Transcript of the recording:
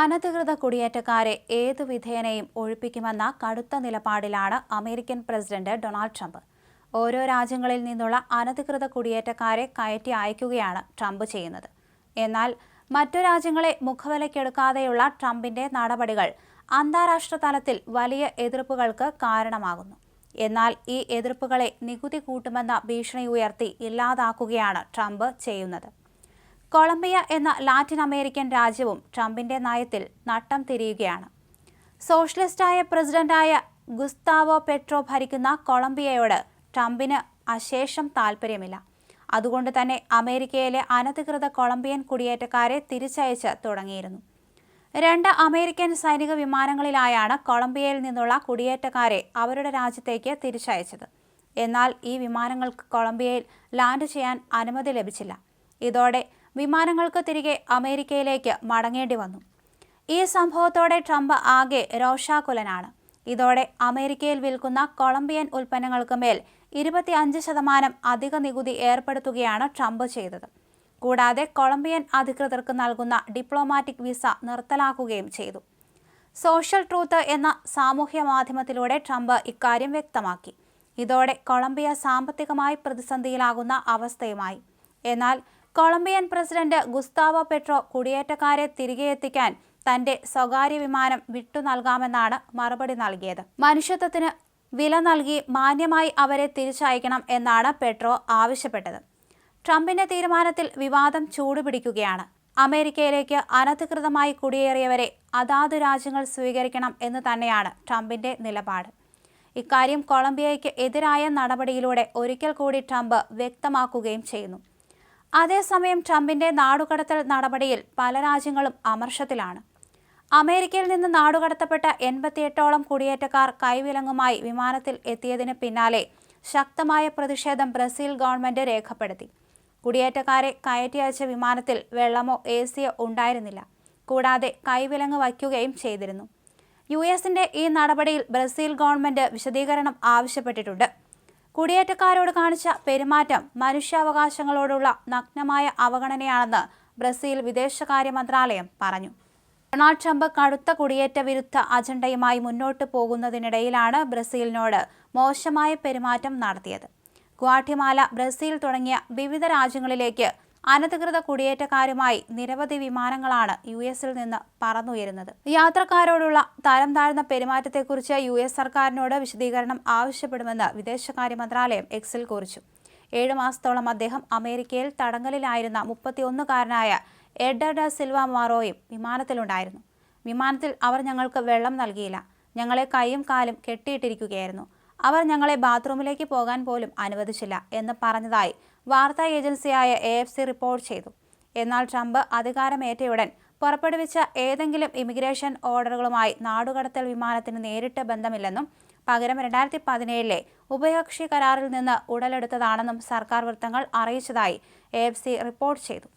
അനധികൃത കുടിയേറ്റക്കാരെ ഏതു വിധേനയും ഒഴിപ്പിക്കുമെന്ന കടുത്ത നിലപാടിലാണ് അമേരിക്കൻ പ്രസിഡന്റ് ഡൊണാൾഡ് ട്രംപ്. ഓരോ രാജ്യങ്ങളിൽ നിന്നുള്ള അനധികൃത കുടിയേറ്റക്കാരെ കയറ്റി അയക്കുകയാണ് ട്രംപ് ചെയ്യുന്നത്. എന്നാൽ മറ്റു രാജ്യങ്ങളെ മുഖവിലയ്ക്കെടുക്കാതെയുള്ള ട്രംപിന്റെ നടപടികൾ അന്താരാഷ്ട്ര തലത്തിൽ വലിയ എതിർപ്പുകൾക്ക് കാരണമാകുന്നു. എന്നാൽ ഈ എതിർപ്പുകളെ നികുതി കൂട്ടുമെന്ന ഭീഷണി ഉയർത്തി ഇല്ലാതാക്കുകയാണ് ട്രംപ് ചെയ്യുന്നത്. കൊളംബിയ എന്ന ലാറ്റിൻ അമേരിക്കൻ രാജ്യവും ട്രംപിന്റെ നയത്തിൽ നട്ടം തിരിയുകയാണ്. സോഷ്യലിസ്റ്റായ പ്രസിഡന്റായ ഗുസ്താവോ പെട്രോ ഭരിക്കുന്ന കൊളംബിയയോട് ട്രംപിന് അശേഷം താൽപ്പര്യമില്ല. അതുകൊണ്ട് തന്നെ അമേരിക്കയിലെ അനധികൃത കൊളംബിയൻ കുടിയേറ്റക്കാരെ തിരിച്ചയച്ച് തുടങ്ങിയിരുന്നു. രണ്ട് അമേരിക്കൻ സൈനിക വിമാനങ്ങളിലായാണ് കൊളംബിയയിൽ നിന്നുള്ള കുടിയേറ്റക്കാരെ അവരുടെ രാജ്യത്തേക്ക് തിരിച്ചയച്ചത്. എന്നാൽ ഈ വിമാനങ്ങൾക്ക് കൊളംബിയയിൽ ലാൻഡ് ചെയ്യാൻ അനുമതി ലഭിച്ചില്ല. ഇതോടെ വിമാനങ്ങൾക്ക് തിരികെ അമേരിക്കയിലേക്ക് മടങ്ങേണ്ടി വന്നു. ഈ സംഭവത്തോടെ ട്രംപ് ആകെ രോഷാകുലനാണ്. ഇതോടെ അമേരിക്കയിൽ വിൽക്കുന്ന കൊളംബിയൻ ഉൽപ്പന്നങ്ങൾക്ക് മേൽ ഇരുപത്തിയഞ്ച് ശതമാനം അധിക നികുതി ഏർപ്പെടുത്തുകയാണ് ട്രംപ് ചെയ്തത്. കൂടാതെ കൊളംബിയൻ അധികൃതർക്ക് നൽകുന്ന ഡിപ്ലോമാറ്റിക് വിസ നിർത്തലാക്കുകയും ചെയ്തു. സോഷ്യൽ ട്രൂത്ത് എന്ന സാമൂഹ്യ മാധ്യമത്തിലൂടെ ട്രംപ് ഇക്കാര്യം വ്യക്തമാക്കി. ഇതോടെ കൊളംബിയ സാമ്പത്തികമായി പ്രതിസന്ധിയിലാകുന്ന അവസ്ഥയുമായി. എന്നാൽ കൊളംബിയൻ പ്രസിഡന്റ് ഗുസ്താവോ പെട്രോ കുടിയേറ്റക്കാരെ തിരികെ എത്തിക്കാൻ തന്റെ സ്വകാര്യ വിമാനം വിട്ടു നൽകാമെന്നാണ് മറുപടി നൽകിയത്. മനുഷ്യത്വത്തിന് വില നൽകി മാന്യമായി അവരെ തിരിച്ചയക്കണം എന്നാണ് പെട്രോ ആവശ്യപ്പെട്ടത്. ട്രംപിന്റെ തീരുമാനത്തിൽ വിവാദം ചൂടുപിടിക്കുകയാണ്. അമേരിക്കയിലേക്ക് അനധികൃതമായി കുടിയേറിയവരെ അതാത് രാജ്യങ്ങൾ സ്വീകരിക്കണം എന്ന് തന്നെയാണ് ട്രംപിന്റെ നിലപാട്. ഇക്കാര്യം കൊളംബിയയ്ക്ക് എതിരായ നടപടിയിലൂടെ ഒരിക്കൽ കൂടി ട്രംപ് വ്യക്തമാക്കുകയും ചെയ്യുന്നു. അതേസമയം ട്രംപിന്റെ നാടുകടത്തൽ നടപടിയിൽ പല രാജ്യങ്ങളും അമർഷത്തിലാണ്. അമേരിക്കയിൽ നിന്ന് നാടുകടത്തപ്പെട്ട എൺപത്തിയെട്ടോളം കുടിയേറ്റക്കാർ കൈവിലങ്ങുമായി വിമാനത്തിൽ എത്തിയതിന് പിന്നാലെ ശക്തമായ പ്രതിഷേധം ബ്രസീൽ ഗവൺമെന്റ് രേഖപ്പെടുത്തി. കുടിയേറ്റക്കാരെ കയറ്റി അയച്ച വിമാനത്തിൽ വെള്ളമോ എ സിയോ ഉണ്ടായിരുന്നില്ല. കൂടാതെ കൈവിലങ്ങ് വയ്ക്കുകയും ചെയ്തിരുന്നു. യു എസിന്റെ ഈ നടപടിയിൽ ബ്രസീൽ ഗവൺമെന്റ് വിശദീകരണം ആവശ്യപ്പെട്ടിട്ടുണ്ട്. കുടിയേറ്റക്കാരോട് കാണിച്ച പെരുമാറ്റം മനുഷ്യാവകാശങ്ങളോടുള്ള നഗ്നമായ അവഗണനയാണെന്ന് ബ്രസീൽ വിദേശകാര്യ മന്ത്രാലയം പറഞ്ഞു. ഡൊണാൾഡ് ട്രംപ് കടുത്ത കുടിയേറ്റ വിരുദ്ധ അജണ്ടയുമായി മുന്നോട്ട് പോകുന്നതിനിടയിലാണ് ബ്രസീലിനോട് മോശമായ പെരുമാറ്റം നടത്തിയത്. ഗുവാട്ടിമാല ബ്രസീൽ തുടങ്ങിയ വിവിധ രാജ്യങ്ങളിലേക്ക് അനധികൃത കുടിയേറ്റക്കാരുമായി നിരവധി വിമാനങ്ങളാണ് യു എസിൽ നിന്ന് പറന്നുയരുന്നത്. യാത്രക്കാരോടുള്ള തരം താഴ്ന്ന പെരുമാറ്റത്തെക്കുറിച്ച് യു എസ് സർക്കാരിനോട് വിശദീകരണം ആവശ്യപ്പെടുമെന്ന് വിദേശകാര്യ മന്ത്രാലയം എക്സിൽ കുറിച്ചു. ഏഴു മാസത്തോളം അദ്ദേഹം അമേരിക്കയിൽ തടങ്കലിലായിരുന്ന മുപ്പത്തിയൊന്നുകാരനായ എഡർഡ സിൽവ മാറോയും വിമാനത്തിലുണ്ടായിരുന്നു. വിമാനത്തിൽ അവർ ഞങ്ങൾക്ക് വെള്ളം നൽകിയില്ല. ഞങ്ങളെ കൈയും കാലും കെട്ടിയിട്ടിരിക്കുകയായിരുന്നു. അവർ ഞങ്ങളെ ബാത്റൂമിലേക്ക് പോകാൻ പോലും അനുവദിച്ചില്ല എന്ന് പറഞ്ഞതായി വാർത്താ ഏജൻസിയായ എ എഫ് സി റിപ്പോർട്ട് ചെയ്തു. എന്നാൽ ട്രംപ് അധികാരമേറ്റയുടൻ പുറപ്പെടുവിച്ച ഏതെങ്കിലും ഇമിഗ്രേഷൻ ഓർഡറുകളുമായി നാടുകടത്തൽ വിമാനത്തിന് നേരിട്ട് ബന്ധമില്ലെന്നും പകരം രണ്ടായിരത്തി പതിനേഴിലെ ഉഭയകക്ഷി കരാറിൽ നിന്ന് ഉടലെടുത്തതാണെന്നും സർക്കാർ വൃത്തങ്ങൾ അറിയിച്ചതായി എ റിപ്പോർട്ട് ചെയ്തു.